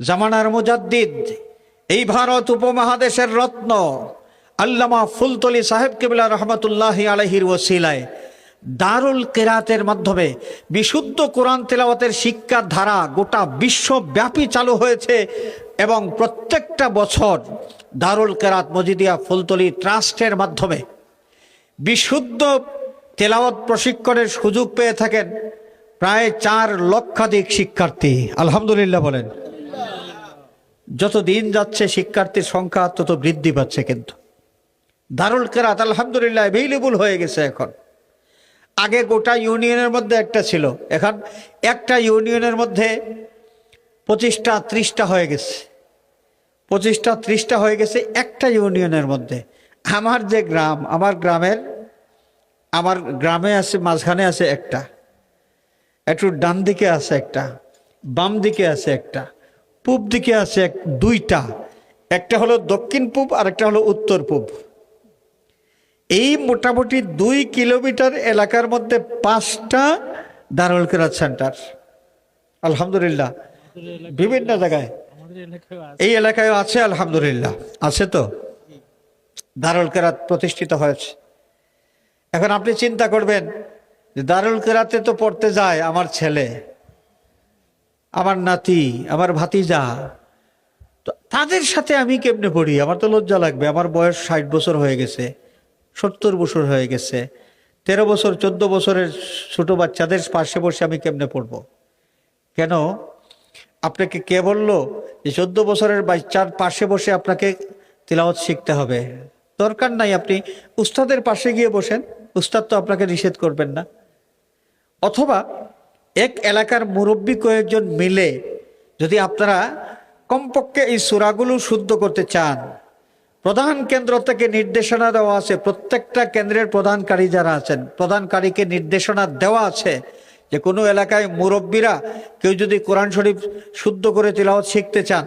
জামানার মুজাদ্দিদ, এই ভারত উপমহাদেশের রত্ন আল্লামা ফুলতলি সাহেব কেবলা রহমতুল্লাহ আলহির ওসিলায় দারুল কেরাতের মাধ্যমে বিশুদ্ধ কোরআন তেলাওয়াতের শিক্ষার ধারা গোটা বিশ্বব্যাপী চালু হয়েছে এবং প্রত্যেকটা বছর দারুল কেরাত মজিদিয়া ফুলতলি ট্রাস্টের মাধ্যমে বিশুদ্ধ তেলাওয়াত প্রশিক্ষণের সুযোগ পেয়ে থাকেন প্রায় চার লক্ষাধিক শিক্ষার্থী। আলহামদুলিল্লাহ বলেন। যত দিন যাচ্ছে শিক্ষার্থীর সংখ্যা, তত বৃদ্ধি পাচ্ছে কিন্তু। দারুল কেরাত, আলহামদুলিল্লাহ অ্যাভেলেবল হয়ে গেছে এখন। আগে গোটা ইউনিয়নের মধ্যে একটা ছিল। এখন একটা ইউনিয়নের মধ্যে পঁচিশটা, ত্রিশটা হয়ে গেছে। পঁচিশটা, ত্রিশটা হয়ে গেছে একটা ইউনিয়নের মধ্যে। আমার যে গ্রাম, আমার গ্রামের, আমার গ্রামে আছে, মাঝখানে আছে একটা। একটু ডান দিকে আছে একটা, বাম দিকে আছে একটা। পূব দিকে আছে এক, দুইটা। একটা হলো দক্ষিণ পূব আর একটা হলো উত্তর পূব। এই মোটামুটি দুই কিলোমিটার এলাকার মধ্যে পাঁচটা দারুল কেরাত সেন্টার। আলহামদুলিল্লাহ। বিভিন্ন জায়গায়। এই এলাকায় আছে, আলহামদুলিল্লাহ। আছে তো? দারুল কেরাত প্রতিষ্ঠিত হয়েছে। এখন আপনি চিন্তা করবেন যে দারুল কেরাতে তো পড়তে যায় আমার ছেলে। আমার নাতি আমার ভাতিজা। তো তাদের সাথে আমি কেমনে পড়ি? আমার তো লজ্জা লাগবে। আমার বয়স ষাট বছর হয়ে গেছে, সত্তর বছর হয়ে গেছে। তেরো বছর, চোদ্দ বছরের ছোট বাচ্চাদের পাশে বসে আমি কেমনে পড়ব? কেন? আপনাকে কে বলল যে চোদ্দ বছরের বাচ্চার পাশে বসে আপনাকে তিলাওয়াত শিখতে হবে? দরকার নাই আপনি উস্তাদের পাশে গিয়ে বসেন। উস্তাদ তো আপনাকে নিষেধ করবেন না। অথবা এক এলাকার মুরব্বী কয়েকজন মিলে যদি আপনারা কমপক্ষে এই সুরাগুলো শুদ্ধ করতে চান, প্রধান কেন্দ্র থেকে নির্দেশনা দেওয়া আছে, প্রত্যেকটা কেন্দ্রের প্রধানকারী যারা আছেন, প্রধানকারীকে নির্দেশনা দেওয়া আছে যে কোনো এলাকায় মুরব্বীরা কেউ যদি কোরআন শরীফ শুদ্ধ করে তিলাওয়াত শিখতে চান,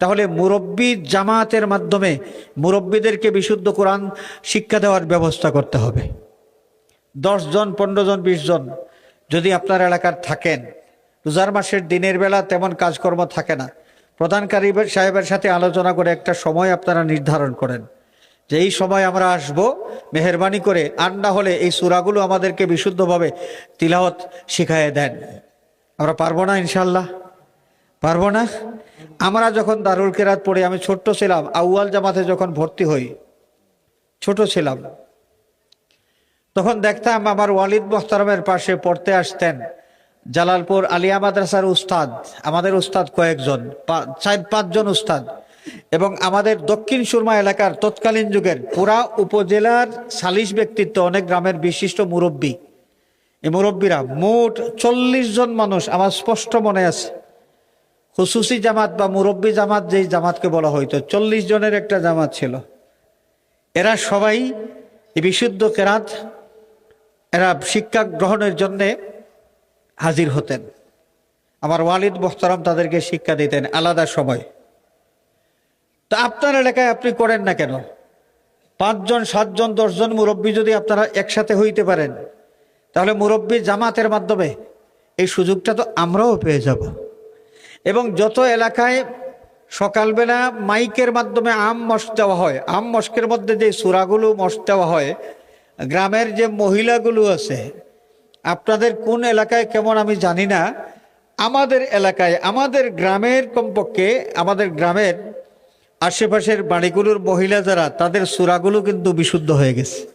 তাহলে মুরব্বী জামাতের মাধ্যমে মুরব্বীদেরকে বিশুদ্ধ কোরআন শিক্ষা দেওয়ার ব্যবস্থা করতে হবে। দশ জন, পনেরো জন, বিশ জন যদি আপনার এলাকার থাকেন, রোজার মাসের দিনের বেলা তেমন কাজকর্ম থাকে না। প্রধানকারী সাহেবের সাথে আলোচনা করে একটা সময় আপনারা নির্ধারণ করেন। যে এই সময় আমরা আসব, মেহরবানি করে আর না হলে এই সুরাগুলো আমাদেরকে বিশুদ্ধভাবে তিলাহত শিখাইয়ে দেন। আমরা পারব না ইনশাল্লাহ পারব না? আমরা যখন দারুল কেরাত পড়ে, আমি ছোট্ট ছিলাম, আউয়াল জামাতে যখন ভর্তি হই, ছোট ছিলাম। তখন দেখতাম আমার ওয়ালিদ মোহতারমের পাশে পড়তে আসতেন। জালালপুর আলিয়া মাদ্রাসার উস্তাদ, আমাদের উস্তাদ কয়েকজন চার, পাঁচজন উস্তাদ। এবং আমাদের দক্ষিণ সুরমা এলাকার তৎকালীন যুগের পুরা উপজেলার সালিশ ব্যক্তিত্ব অনেক গ্রামের বিশিষ্ট মুরব্বী। এই মুরব্বীরা মোট চল্লিশ জন মানুষ, আমার স্পষ্ট মনে আছে। হুসুসি জামাত বা মুরব্বী জামাত যেই জামাতকে বলা হইতো, চল্লিশ জনের একটা জামাত ছিল। এরা সবাই বিশুদ্ধ কেরাত এরা শিক্ষা গ্রহণের জন্যে হাজির হতেন। আমার ওয়ালিদ মোহতারাম তাদেরকে শিক্ষা দিতেন আলাদা সময়। তা আপনার এলাকায় আপনি করেন না কেন? পাঁচজন, সাতজন, দশজন মুরব্বী যদি আপনারা একসাথে হইতে পারেন, তাহলে মুরব্বী জামাতের মাধ্যমে এই সুযোগটা তো আমরাও পেয়ে যাব। এবং যত এলাকায় সকালবেলা মাইকের মাধ্যমে আম মশ দেওয়া হয়, আম মস্কের মধ্যে যে সুরাগুলো মশ দেওয়া হয় গ্রামের যে মহিলাগুলো আছে, আপনাদের কোন এলাকায় কেমন আমি জানি না, আমাদের এলাকায়, আমাদের গ্রামের কমপক্ষে, আমাদের গ্রামের আশেপাশের বাড়িগুলোর মহিলা যারা, তাদের সুরাগুলো কিন্তু বিশুদ্ধ হয়ে গেছে।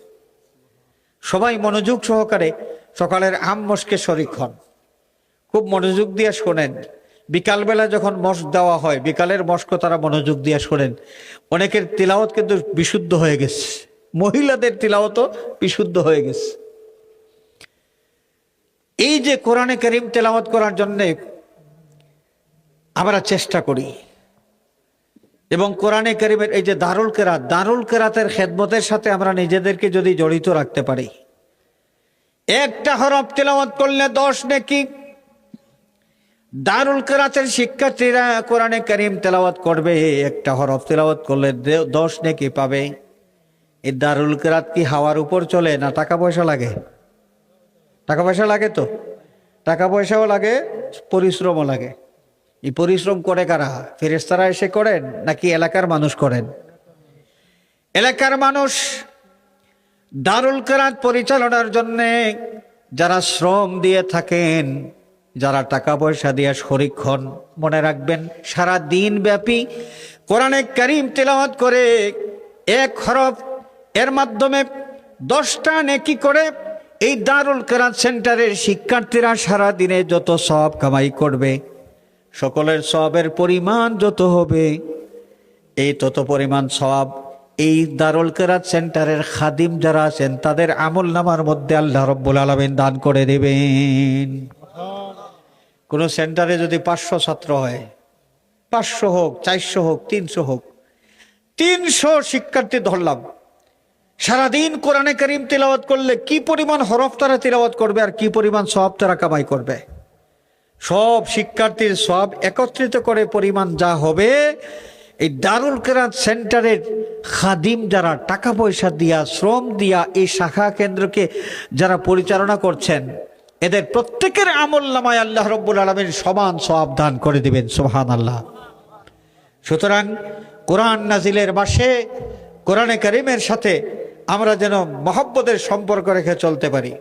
সবাই মনোযোগ সহকারে সকালের আম মস্কে শরিক হন। খুব মনোযোগ দিয়ে শোনেন। বিকালবেলা যখন মস্ক দেওয়া হয়, বিকালের মস্ক তারা মনোযোগ দিয়ে শোনেন। অনেকের তিলাওয়াত কিন্তু বিশুদ্ধ হয়ে গেছে। মহিলাদের তিলাওয়াতও বিশুদ্ধ হয়ে গেছে। এই যে কোরআনে করিম তেলাওয়াত করার জন্যে আমরা চেষ্টা করি। এবং কোরআনে করিমের এই যে দারুল কেরাত, দারুল কেরাতের খেদমতের সাথে আমরা নিজেদেরকে যদি জড়িত রাখতে পারি। একটা হরফ তেলাওয়াত করলে দশ নাকি। দারুল কেরাতের শিক্ষার্থীরা কোরআনে করিম তেলাওয়াত করবে, একটা হরফ তেলাওয়াত করলে দশ নাকি পাবে। এই দারুল কেরাত কি হাওয়ার উপর চলে না টাকা পয়সা লাগে? টাকা পয়সা লাগে তো? টাকা পয়সাও লাগে, পরিশ্রমও লাগে। এই পরিশ্রম করে কারা? ফেরেস্তারা এসে করেন নাকি এলাকার মানুষ করেন? এলাকার মানুষ দারুল কেরাত পরিচালনার জন্যে যারা শ্রম দিয়ে থাকেন, যারা টাকা পয়সা দিয়ে শরিক মনে রাখবেন, সারা দিন ব্যাপী কোরআনে করিম তেলাওয়াত করে এক হরফ এর মাধ্যমে দশটা নেকি করে এই দারুল কেরাত সেন্টারের শিক্ষার্থীরা সারা দিনে যত সব কামাই করবে, সকলের সবের পরিমাণ যত হবে, এই তত পরিমাণ সব এই দারুল কেরাত সেন্টারের খাদিম যারা আছেন, তাদের আমল নামার মধ্যে আল্লাহ রব্বুল আলমিন দান করে দেবেন। কোনো সেন্টারে যদি পাঁচশো ছাত্র হয়, পাঁচশো হোক, চারশো হোক, তিনশো হোক, তিনশো শিক্ষার্থী ধরলাম সারাদিন কোরআনে করিম তিলাওয়াত করলে কি পরিমাণ হরফ তারা তিলাওয়াত করবে আর কি পরিমাণ সব তারা কামাই করবে? সব শিক্ষার্থীর সব একত্রিত করে পরিমাণ যা হবে, এই দারুল কেরাত সেন্টারের খাদিম যারা টাকা পয়সা দিয়া, শ্রম দিয়া এই শাখা কেন্দ্রকে যারা পরিচালনা করছেন, এদের প্রত্যেকের আমল নামায় আল্লাহ রব্বুল আলমীর সমান সব দান করে দিবেন সোহান আল্লাহ সুতরাং কোরআন নাজিলের মাসে কোরআনে করিমের সাথে আমরা যেন মহব্বতের সম্পর্ক রেখে চলতে পারি।